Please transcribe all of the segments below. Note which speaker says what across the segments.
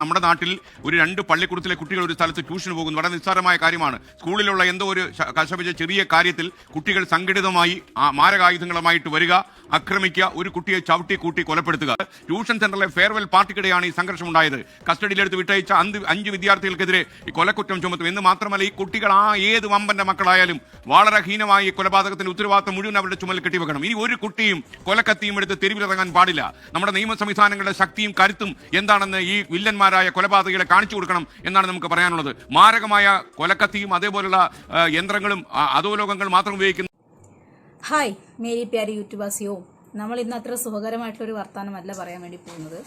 Speaker 1: നമ്മുടെ നാട്ടിൽ ഒരു രണ്ട് പള്ളിക്കൂടത്തിലെ കുട്ടികൾ ഒരു സ്ഥലത്ത് ട്യൂഷന് പോകുന്നു. വളരെ നിസ്സാരമായ കാര്യമാണ്. സ്കൂളിലുള്ള എന്തോ ഒരു കശപിച്ച ചെറിയ കാര്യത്തിൽ കുട്ടികൾ സംഘടിതമായി മാരകായുധങ്ങളുമായിട്ട് വരിക ആക്രമിക്കുക ഒരു കുട്ടിയെ ചവിട്ടി കൂട്ടി കൊലപ്പെടുത്തുക. ട്യൂഷൻ സെന്ററിലെ ഫെയർവെൽ പാർട്ടിക്കിടെയാണ് ഈ സംഘർഷം ഉണ്ടായത് കസ്റ്റഡിയിലെടുത്ത് വിട്ടയച്ച അഞ്ച് അഞ്ച് വിദ്യാർത്ഥികൾക്കെതിരെ ഈ കൊലക്കുറ്റം ചുമത്തും. എന്ന് മാത്രമല്ല ഈ കുട്ടികൾ ആ ഏത് വമ്പന്റെ മക്കളായാലും വളരെ ഹീനമായി കൊലപാതകത്തിന്റെ ഉത്തരവാദിത്തം മുഴുവൻ അവരുടെ ചുമലിൽ കെട്ടിവെക്കണം. ഇനി ഒരു കുട്ടിയും കൊലക്കത്തിയും എടുത്ത് തെരുവിലിറങ്ങാൻ പാടില്ല. നമ്മുടെ നിയമ സംവിധാനങ്ങളുടെ ശക്തിയും കരുത്തും എന്താണെന്ന് ഈ വില്ലന്മാരായ കൊലപാതകളെ കാണിച്ചു കൊടുക്കണം എന്നാണ് നമുക്ക് പറയാനുള്ളത്. മാരകമായ കൊലക്കത്തിയും അതേപോലുള്ള യന്ത്രങ്ങളും അധോലോകങ്ങൾ മാത്രം ഉപയോഗിക്കുന്നു
Speaker 2: ഹായ് മേരി പ്യാരി യൂട്യൂബാസിയോ നമ്മൾ ഇന്ന് അത്ര സുഖകരമായിട്ടുള്ളൊരു വർത്തമാനമല്ല പറയാൻ വേണ്ടി പോകുന്നത്.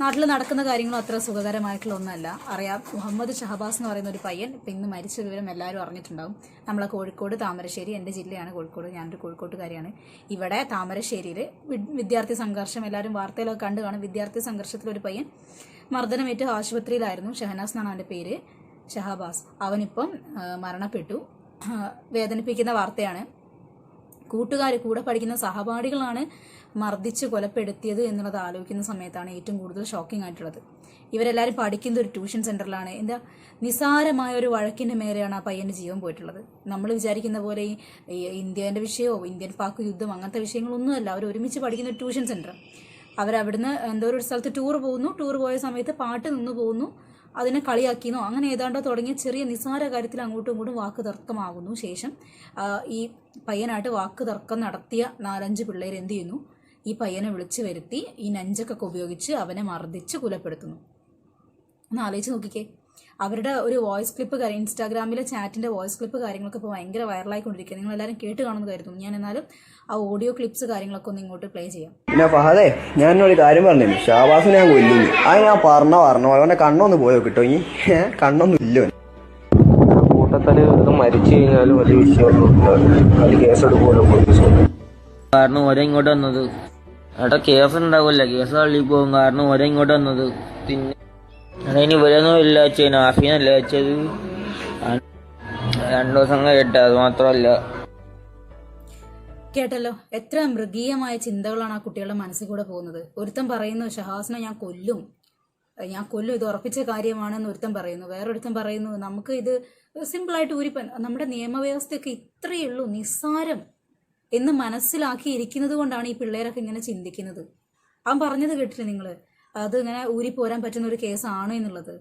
Speaker 2: നാട്ടിൽ നടക്കുന്ന കാര്യങ്ങളും അത്ര സുഖകരമായിട്ടുള്ള ഒന്നല്ല. അറിയാം മുഹമ്മദ് ഷഹബാസ് എന്ന് പറയുന്ന ഒരു പയ്യൻ ഇപ്പം ഇന്ന് മരിച്ച വിവരം എല്ലാവരും അറിഞ്ഞിട്ടുണ്ടാവും. നമ്മളെ കോഴിക്കോട് താമരശ്ശേരി എന്റെ ജില്ലയാണ് കോഴിക്കോട്. ഞാനൊരു കോഴിക്കോട്ടുകാരിയാണ്. ഇവിടെ താമരശ്ശേരിയിൽ വിദ്യാർത്ഥി സംഘർഷം എല്ലാവരും വാർത്തയിലൊക്കെ കണ്ടു കാണും. വിദ്യാർത്ഥി സംഘർഷത്തിലൊരു പയ്യൻ മർദ്ദനമേറ്റ് ആശുപത്രിയിലായിരുന്നു. ഷഹനാസ് എന്നാണ് അവന്റെ പേര്. ഷഹബാസ്. അവനിപ്പം മരണപ്പെട്ടു. വേദനിപ്പിക്കുന്ന വാർത്തയാണ്. കൂട്ടുകാർ കൂടെ പഠിക്കുന്ന സഹപാഠികളാണ് മർദ്ദിച്ച് കൊലപ്പെടുത്തിയത് എന്നുള്ളത് ആലോചിക്കുന്ന സമയത്താണ് ഏറ്റവും കൂടുതൽ ഷോക്കിംഗ് ആയിട്ടുള്ളത്. ഇവരെല്ലാവരും പഠിക്കുന്ന ഒരു ട്യൂഷൻ സെന്ററിലാണ് എന്താ നിസാരമായ ഒരു വഴക്കിന്റെ മേലെയാണ് ആ പയ്യന്റെ ജീവൻ പോയിട്ടുള്ളത്. നമ്മൾ വിചാരിക്കുന്ന പോലെ ഈ ഇന്ത്യന്റെ വിഷയമോ ഇന്ത്യൻ പാക് യുദ്ധം അങ്ങനത്തെ വിഷയങ്ങളൊന്നുമല്ല. അവർ ഒരുമിച്ച് പഠിക്കുന്ന ഒരു ട്യൂഷൻ സെന്റർ അവരവിടുന്ന് എന്തോ ഒരു സ്ഥലത്ത് ടൂർ പോകുന്നു. ടൂർ പോയ സമയത്ത് പാട്ട് നിന്ന് പോകുന്നു. അതിനെ കളിയാക്കിയെന്നോ അങ്ങനെ ഏതാണ്ടോ തുടങ്ങിയ ചെറിയ നിസ്സാര കാര്യത്തിൽ അങ്ങോട്ടും ഇങ്ങോട്ടും വാക്ക് തർക്കമാകുന്നു. ശേഷം ഈ പയ്യനായിട്ട് വാക്ക് തർക്കം നടത്തിയ നാലഞ്ച് പിള്ളേർ എന്ത് ചെയ്യുന്നു? ഈ പയ്യനെ വിളിച്ചു വരുത്തി ഈ നഞ്ചക്കൊക്കെ ഉപയോഗിച്ച് അവനെ മർദ്ദിച്ച് കുലപ്പെടുത്തുന്നു. ഒന്ന് ആലോചിച്ച് നോക്കിക്കേ. അവരുടെ ഒരു വോയിസ് ക്ലിപ്പ് കാര്യം ഇൻസ്റ്റാഗ്രാമിലെ ചാറ്റിന്റെ വോയിസ് ക്ലിപ്പ് കാര്യങ്ങളൊക്കെ ഇപ്പോൾ ഭയങ്കര വൈറലായിക്കൊണ്ടിരിക്കുക നിങ്ങൾ എല്ലാവരും കേട്ട് കാണുമെന്ന് കരുതുന്നു. ഞാൻ എന്നാലും ആ ഓഡിയോ ക്ലിപ്സ് കാര്യങ്ങളൊക്കെ ഒന്ന് ഇങ്ങോട്ട് പ്ലേ ചെയ്യാം.
Speaker 3: പിന്നെ ഫഹദേ ഞാൻ ഒരു കാര്യം പറഞ്ഞു ഷാബാസിനെ ഞാൻ കൊല്ലുന്നു. അത് ഞാൻ പറഞ്ഞ പറഞ്ഞു. അവന്റെ കണ്ണൊന്ന് പോയോ കിട്ടോ? ഇനി കണ്ണൊന്നും ഇല്ല. കൂട്ടത്തിൽ മരിച്ചു കഴിഞ്ഞാലും വലിയ വിഷയമൊന്നും അത് കേസെടുക്കുമല്ലോ പോലീസ്.
Speaker 4: കാരണം ഓരോ ഇങ്ങോട്ട് വന്നത് എടാ കേസ് ഉണ്ടാവില്ല കേസ് തള്ളി പോകും. കാരണം ഓരോ ഇങ്ങോട്ട് വന്നത് പിന്നെ ഇനി ഇവരൊന്നും ഇല്ല വെച്ചത് ആഫീനല്ല വെച്ചത്? രണ്ടു ദിവസം കേട്ട. അത് മാത്രമല്ല.
Speaker 2: കേട്ടല്ലോ. എത്ര മൃഗീയമായ ചിന്തകളാണ് ആ കുട്ടികളുടെ മനസ്സിൽ കൂടെ പോകുന്നത്. ഒരുത്തൻ പറയുന്നു ഷഹാസിനെ ഞാൻ കൊല്ലും. ഞാൻ കൊല്ലും. ഇത് ഉറപ്പിച്ച കാര്യമാണെന്ന് ഒരുത്തൻ പറയുന്നു. വേറൊരുത്തൻ പറയുന്നു നമുക്ക് ഇത് സിമ്പിളായിട്ട് ഊരിപ്പൻ നമ്മുടെ നിയമവ്യവസ്ഥയൊക്കെ ഇത്രയേ ഉള്ളൂ. നിസ്സാരം. എന്ന് മനസ്സിലാക്കിയിരിക്കുന്നത് കൊണ്ടാണ് ഈ പിള്ളേരൊക്കെ ഇങ്ങനെ ചിന്തിക്കുന്നത്. അവൻ പറഞ്ഞത് കേട്ടില്ല നിങ്ങൾ അത് ഇങ്ങനെ പോരാൻ പറ്റുന്ന ഒരു കേസാണ് എന്നുള്ളത്.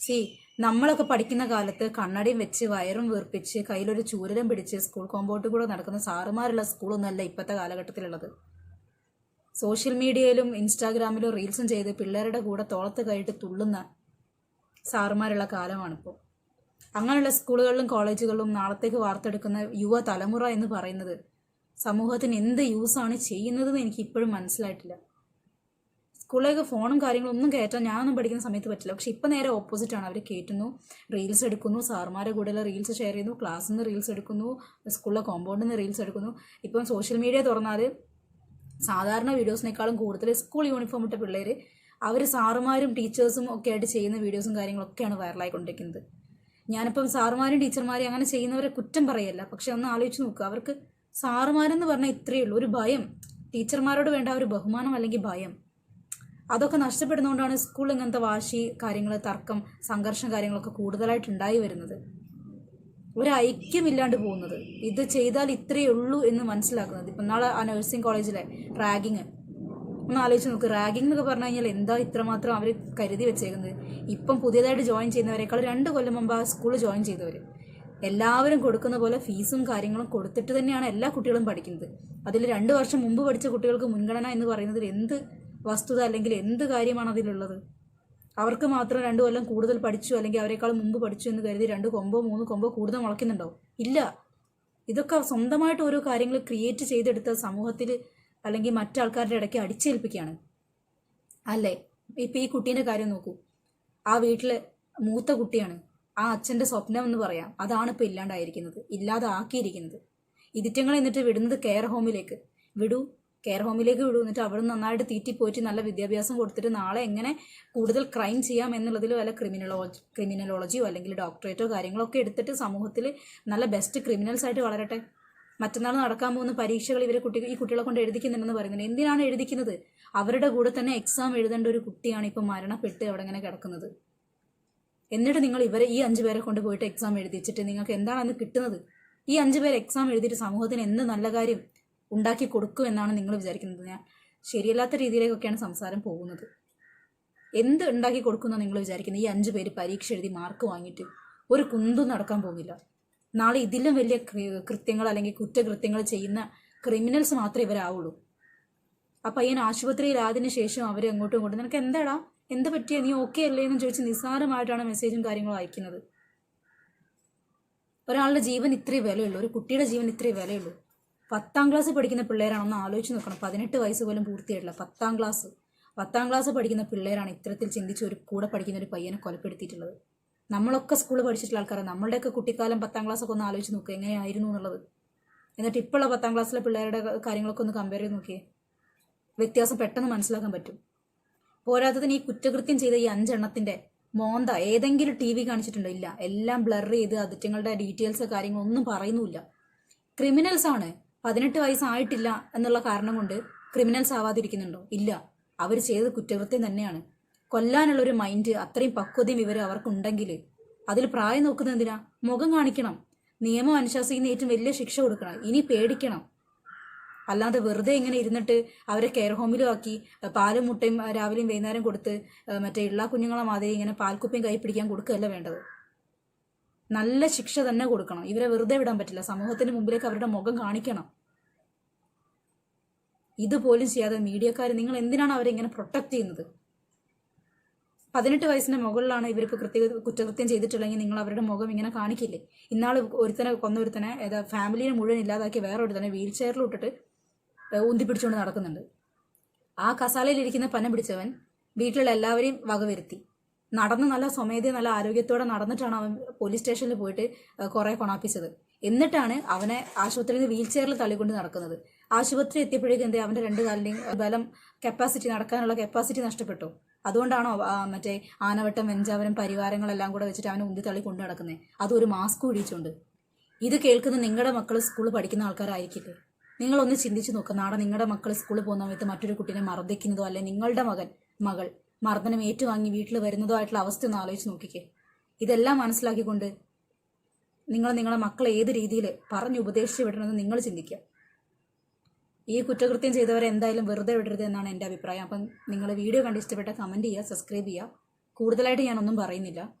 Speaker 2: സി നമ്മളൊക്കെ പഠിക്കുന്ന കാലത്ത് കണ്ണടയും വെച്ച് വയറും വീർപ്പിച്ച് കയ്യിലൊരു ചൂരലും പിടിച്ച് സ്കൂൾ കോമ്പൗണ്ടിൽ കൂടെ നടക്കുന്ന സാറുമാരുള്ള സ്കൂളൊന്നുമല്ല ഇപ്പോഴത്തെ കാലഘട്ടത്തിലുള്ളത്. സോഷ്യൽ മീഡിയയിലും ഇൻസ്റ്റാഗ്രാമിലും റീൽസും ചെയ്ത് പിള്ളേരുടെ കൂടെ തോളത്ത് കൈയിട്ട് തുള്ളുന്ന സാറുമാരുള്ള കാലമാണിപ്പോൾ. അങ്ങനെയുള്ള സ്കൂളുകളിലും കോളേജുകളിലും നാളത്തേക്ക് വാർത്തെടുക്കുന്ന യുവ തലമുറ എന്ന് പറയുന്നത് സമൂഹത്തിന് എന്ത് യൂസാണ് ചെയ്യുന്നതെന്ന് എനിക്ക് ഇപ്പോഴും മനസ്സിലായിട്ടില്ല. സ്കൂളിലേക്ക് ഫോണും കാര്യങ്ങളും ഒന്നും കയറ്റാൻ ഞാനൊന്നും പഠിക്കുന്ന സമയത്ത് പറ്റില്ല. പക്ഷെ ഇപ്പം നേരെ ഓപ്പോസിറ്റ് ആണ്. അവർ കയറ്റുന്നു റീൽസ് എടുക്കുന്നു സാറുമാരെ കൂടെയുള്ള റീൽസ് ഷെയർ ചെയ്യുന്നു ക്ലാസ്സിൽ നിന്ന് റീൽസ് എടുക്കുന്നു സ്കൂളിലെ കോമ്പൗണ്ടിൽ നിന്ന് റീൽസ് എടുക്കുന്നു. ഇപ്പം സോഷ്യൽ മീഡിയ തുറന്നാൽ സാധാരണ വീഡിയോസിനേക്കാളും കൂടുതൽ സ്കൂൾ യൂണിഫോം ഇട്ട പിള്ളേർ അവർ സാറുമാരും ടീച്ചേഴ്സും ഒക്കെ ആയിട്ട് ചെയ്യുന്ന വീഡിയോസും കാര്യങ്ങളൊക്കെയാണ് വൈറലായിക്കൊണ്ടിരിക്കുന്നത് ഞാനിപ്പം സാറുമാരും ടീച്ചർമാരും അങ്ങനെ ചെയ്യുന്നവരെ കുറ്റം പറയല്ല. പക്ഷെ ഒന്ന് ആലോചിച്ച് നോക്കുക അവർക്ക് സാറുമാരെന്ന് പറഞ്ഞാൽ ഇത്രയേ ഉള്ളൂ. ഒരു ഭയം. ടീച്ചർമാരോട് വേണ്ട ഒരു ബഹുമാനം അല്ലെങ്കിൽ ഭയം. അതൊക്കെ നഷ്ടപ്പെടുന്നതുകൊണ്ടാണ് സ്കൂൾ ഇങ്ങനത്തെ വാശി കാര്യങ്ങൾ തർക്കം സംഘർഷം കാര്യങ്ങളൊക്കെ കൂടുതലായിട്ട് ഉണ്ടായി വരുന്നത്. ഒരു ഐക്യമില്ലാണ്ട് പോകുന്നത്. ഇത് ചെയ്താൽ ഇത്രയേ ഉള്ളൂ എന്ന് മനസ്സിലാക്കുന്നത്. ഇപ്പം നാളെ ആ നഴ്സിംഗ് കോളേജിലെ റാഗിങ്. ഒന്ന് ആലോചിച്ച് നോക്ക്. റാഗിംഗ് എന്നൊക്കെ പറഞ്ഞു കഴിഞ്ഞാൽ എന്താ ഇത്രമാത്രം അവർ കരുതി വെച്ചേക്കുന്നത്? ഇപ്പം പുതിയതായിട്ട് ജോയിൻ ചെയ്യുന്നവരെക്കാൾ രണ്ട് കൊല്ലം മുമ്പ് ആ സ്കൂളിൽ ജോയിൻ ചെയ്തവർ എല്ലാവരും കൊടുക്കുന്ന പോലെ ഫീസും കാര്യങ്ങളും കൊടുത്തിട്ട് തന്നെയാണ് എല്ലാ കുട്ടികളും പഠിക്കുന്നത്. അതിൽ രണ്ട് വർഷം മുമ്പ് പഠിച്ച കുട്ടികൾക്ക് മുൻഗണന എന്ന് പറയുന്നത് എന്ത് വസ്തുത അല്ലെങ്കിൽ എന്ത് കാര്യമാണ് അതിലുള്ളത്? അവർക്ക് മാത്രം രണ്ടു കൊല്ലം കൂടുതൽ പഠിച്ചു അല്ലെങ്കിൽ അവരെക്കാൾ മുമ്പ് പഠിച്ചു എന്ന് കരുതി രണ്ട് കൊമ്പോ മൂന്ന് കൊമ്പോ കൂടുതൽ മുളയ്ക്കുന്നുണ്ടോ ഇല്ല. ഇതൊക്കെ സ്വന്തമായിട്ട് ഓരോ കാര്യങ്ങൾ ക്രിയേറ്റ് ചെയ്തെടുത്ത സമൂഹത്തിൽ അല്ലെങ്കിൽ മറ്റാൾക്കാരുടെ ഇടയ്ക്ക് അടിച്ചേൽപ്പിക്കുകയാണ്. അല്ലേ? ഇപ്പം ഈ കുട്ടീന്റെ കാര്യം നോക്കൂ. ആ വീട്ടിലെ മൂത്ത കുട്ടിയാണ്. ആ അച്ഛന്റെ സ്വപ്നം എന്ന് പറയാം. അതാണ് ഇപ്പോൾ ഇല്ലാണ്ടായിരിക്കുന്നത്. ഇല്ലാതാക്കിയിരിക്കുന്നത്. ഇതിറ്റങ്ങൾ എന്നിട്ട് വിടുന്നത് കെയർ ഹോമിലേക്ക് വിടൂ. കെയർ ഹോമിലേക്ക് വിടൂ. എന്നിട്ട് അവിടെ നന്നായിട്ട് തീറ്റി പോയിട്ട് നല്ല വിദ്യാഭ്യാസം കൊടുത്തിട്ട് നാളെ എങ്ങനെ കൂടുതൽ ക്രൈം ചെയ്യാം എന്നുള്ളതിൽ വല്ല ക്രിമിനലോജി ക്രിമിനോളജിയോ അല്ലെങ്കിൽ ഡോക്ടറേറ്റോ കാര്യങ്ങളൊക്കെ എടുത്തിട്ട് സമൂഹത്തിൽ നല്ല ബെസ്റ്റ് ക്രിമിനൽസ് ആയിട്ട് വളരട്ടെ. മറ്റന്നാൾ നടക്കാൻ പോകുന്ന പരീക്ഷകൾ ഇവരെ കുട്ടി ഈ കുട്ടികളെ കൊണ്ട് എഴുതിക്കുന്നുണ്ടെന്ന് പറയുന്നത് എന്തിനാണ് എഴുതിക്കുന്നത്? അവരുടെ കൂടെ തന്നെ എക്സാം എഴുതേണ്ട ഒരു കുട്ടിയാണ് ഇപ്പം മരണപ്പെട്ട് അവിടെ ഇങ്ങനെ കിടക്കുന്നത്. എന്നിട്ട് നിങ്ങൾ ഇവരെ ഈ അഞ്ചു പേരെ കൊണ്ട് പോയിട്ട് എക്സാം എഴുതിച്ചിട്ട് നിങ്ങൾക്ക് എന്താണെന്ന് കിട്ടുന്നത്? ഈ അഞ്ചു പേര് എക്സാം എഴുതിയിട്ട് സമൂഹത്തിന് എന്ത് നല്ല കാര്യം ഉണ്ടാക്കി കൊടുക്കും എന്നാണ് നിങ്ങൾ വിചാരിക്കുന്നത്? ഞാൻ ശരിയല്ലാത്ത രീതിയിലേക്കൊക്കെയാണ് സംസാരം പോകുന്നത്. എന്ത് ഉണ്ടാക്കി കൊടുക്കുന്ന നിങ്ങൾ വിചാരിക്കുന്നത്? ഈ അഞ്ചു പേര് പരീക്ഷ എഴുതി മാർക്ക് വാങ്ങിയിട്ട് ഒരു കുന്തും നടക്കാൻ പോകുന്നില്ല. നാളെ ഇതിലും വലിയ കൃത്യങ്ങൾ അല്ലെങ്കിൽ കുറ്റകൃത്യങ്ങൾ ചെയ്യുന്ന ക്രിമിനൽസ് മാത്രമേ ഇവരാവുള്ളൂ. ആ പയ്യൻ ആശുപത്രിയിലായതിനു ശേഷം അവരെ അങ്ങോട്ടും ഇങ്ങോട്ടും നിനക്ക് എന്താടാ? എന്താ പറ്റിയ? നീ ഓക്കെ അല്ലേ എന്ന് ചോദിച്ച് നിസ്സാരമായിട്ടാണ് മെസ്സേജും കാര്യങ്ങളും അയക്കുന്നത്. ഒരാളുടെ ജീവൻ ഇത്രയും വിലയുള്ളൂ. ഒരു കുട്ടിയുടെ ജീവൻ ഇത്രയും വിലയുള്ളൂ. പത്താം ക്ലാസ് പഠിക്കുന്ന പിള്ളേരാണെന്ന് ആലോചിച്ച് നോക്കണം. പതിനെട്ട് വയസ്സ് പോലും പൂർത്തിയായിട്ടില്ല. പത്താം ക്ലാസ് പത്താം ക്ലാസ് പഠിക്കുന്ന പിള്ളേരാണ് ഇത്തരത്തിൽ ചിന്തിച്ച് ഒരു കൂടെ പഠിക്കുന്ന ഒരു പയ്യനെ കൊലപ്പെടുത്തിയിട്ടുള്ളത്. നമ്മളൊക്കെ സ്കൂൾ പഠിച്ചിട്ടുള്ള ആൾക്കാരാണ് നമ്മളുടെയൊക്കെ കുട്ടിക്കാലം പത്താം ക്ലാസ് ഒക്കെ ഒന്ന് ആലോചിച്ച് നോക്കുക എങ്ങനെയായിരുന്നു എന്നുള്ളത്. എന്നിട്ട് ഇപ്പോഴുള്ള പത്താം ക്ലാസ്സിലെ പിള്ളേരുടെ കാര്യങ്ങളൊക്കെ ഒന്ന് കമ്പയർ ചെയ്ത് നോക്കിയേ. വ്യത്യാസം പെട്ടെന്ന് മനസ്സിലാക്കാൻ പറ്റും. പോരാത്തതിന് ഈ കുറ്റകൃത്യം ചെയ്ത ഈ അഞ്ചെണ്ണത്തിന്റെ മോന്ത ഏതെങ്കിലും ടി വി കാണിച്ചിട്ടുണ്ടോ? ഇല്ല. എല്ലാം ബ്ലർ ചെയ്ത് അതിറ്റങ്ങളുടെ ഡീറ്റെയിൽസ് കാര്യങ്ങളൊന്നും പറയുന്നുമില്ല. ക്രിമിനൽസ് ആണ്. പതിനെട്ട് വയസ്സായിട്ടില്ല എന്നുള്ള കാരണം കൊണ്ട് ക്രിമിനൽസ് ആവാതിരിക്കുന്നുണ്ടോ? ഇല്ല. അവർ ചെയ്തത് കുറ്റകൃത്യം തന്നെയാണ്. കൊല്ലാനുള്ള ഒരു മൈൻഡ് അത്രയും പക്വതയും വിവരം അവർക്കുണ്ടെങ്കിൽ അതിൽ പ്രായം നോക്കുന്നത് എന്തിനാ? മുഖം കാണിക്കണം. നിയമം അനുശാസിക്കുന്ന ഏറ്റവും വലിയ ശിക്ഷ കൊടുക്കണം. ഇനി പേടിക്കണം. അല്ലാതെ വെറുതെ ഇങ്ങനെ ഇരുന്നിട്ട് അവരെ കെയർ ഹോമിലും ആക്കി പാലും മുട്ടയും രാവിലെയും വൈകുന്നേരം കൊടുത്ത് മറ്റേ ഇള്ള കുഞ്ഞുങ്ങളെ മാതിരി ഇങ്ങനെ പാൽക്കുപ്പിയും കൈ പിടിക്കാൻ കൊടുക്കുകയല്ല വേണ്ടത്. നല്ല ശിക്ഷ തന്നെ കൊടുക്കണം. ഇവരെ വെറുതെ വിടാൻ പറ്റില്ല. സമൂഹത്തിന് മുമ്പിലേക്ക് അവരുടെ മുഖം കാണിക്കണം. ഇതുപോലും ചെയ്യാതെ മീഡിയക്കാർ നിങ്ങൾ എന്തിനാണ് അവരെ ഇങ്ങനെ പ്രൊട്ടക്ട് ചെയ്യുന്നത്? പതിനെട്ട് വയസ്സിന് മുകളിലാണ് ഇവരിപ്പോൾ കൃത്യ കുറ്റകൃത്യം ചെയ്തിട്ടുള്ളെങ്കിൽ നിങ്ങൾ അവരുടെ മുഖം ഇങ്ങനെ കാണിക്കില്ലേ? ഇന്നാൾ ഒരുത്തനെ കൊന്നൊരുത്തനെ ഏതാ ഫാമിലിനെ മുഴുവൻ ഇല്ലാതാക്കി വേറെ ഒരുത്തനെ വീൽ ചെയറിലിട്ടിട്ട് ഉന്തി പിടിച്ചുകൊണ്ട് നടക്കുന്നുണ്ട്. ആ കസാലയിലിരിക്കുന്ന പന പിടിച്ചവൻ വീട്ടിലുള്ള എല്ലാവരെയും വകവരുത്തി നടന്ന് നല്ല സ്വമേധ നല്ല ആരോഗ്യത്തോടെ നടന്നിട്ടാണ് അവൻ പോലീസ് സ്റ്റേഷനിൽ പോയിട്ട് കുറേ കൊണാപ്പിച്ചത്. എന്നിട്ടാണ് അവനെ ആശുപത്രിയിൽ വീൽ ചെയറിൽ തള്ളിക്കൊണ്ട് നടക്കുന്നത്. ആശുപത്രി എത്തിയപ്പോഴേക്കും എന്താ അവന്റെ രണ്ട് കാലിന്റെയും ബലം കപ്പാസിറ്റി നടക്കാനുള്ള കപ്പാസിറ്റി നഷ്ടപ്പെട്ടു. അതുകൊണ്ടാണോ മറ്റേ ആനവട്ടം വെഞ്ചാവരം പരിവാരങ്ങളെല്ലാം കൂടെ വെച്ചിട്ട് അവനെ ഉന്തി തള്ളി കൊണ്ടു നടക്കുന്നത് അതൊരു മാസ്ക് കൂടിയിട്ടുണ്ട് ഇത് കേൾക്കുന്ന നിങ്ങളുടെ മക്കൾ സ്കൂളിൽ പഠിക്കുന്ന ആൾക്കാരായിരിക്കില്ലേ? നിങ്ങളൊന്ന് ചിന്തിച്ചു നോക്കുക നാളെ നിങ്ങളുടെ മക്കൾ സ്കൂളിൽ പോകുന്ന സമയത്ത് മറ്റൊരു കുട്ടീനെ മർദ്ദിക്കുന്നതോ അല്ലെ നിങ്ങളുടെ മകൻ മകൾ മർദ്ദനം ഏറ്റുവാങ്ങി വീട്ടിൽ വരുന്നതോ ആയിട്ടുള്ള അവസ്ഥ ഒന്ന് ആലോചിച്ച് നോക്കിക്കേ. ഇതെല്ലാം മനസ്സിലാക്കിക്കൊണ്ട് നിങ്ങൾ നിങ്ങളുടെ മക്കളെ ഏത് രീതിയിൽ പറഞ്ഞ് ഉപദേശിച്ച് വിടണമെന്ന് നിങ്ങൾ ചിന്തിക്കുക. ഈ കുറ്റകൃത്യം ചെയ്തവരെ എന്തായാലും വെറുതെ വിടരുത് എന്നാണ് എന്റെ അഭിപ്രായം. അപ്പം നിങ്ങൾ വീഡിയോ കണ്ട് ഇഷ്ടപ്പെട്ട കമന്റ് ചെയ്യുക സബ്സ്ക്രൈബ് ചെയ്യുക. കൂടുതലായിട്ട് ഞാനൊന്നും പറയുന്നില്ല.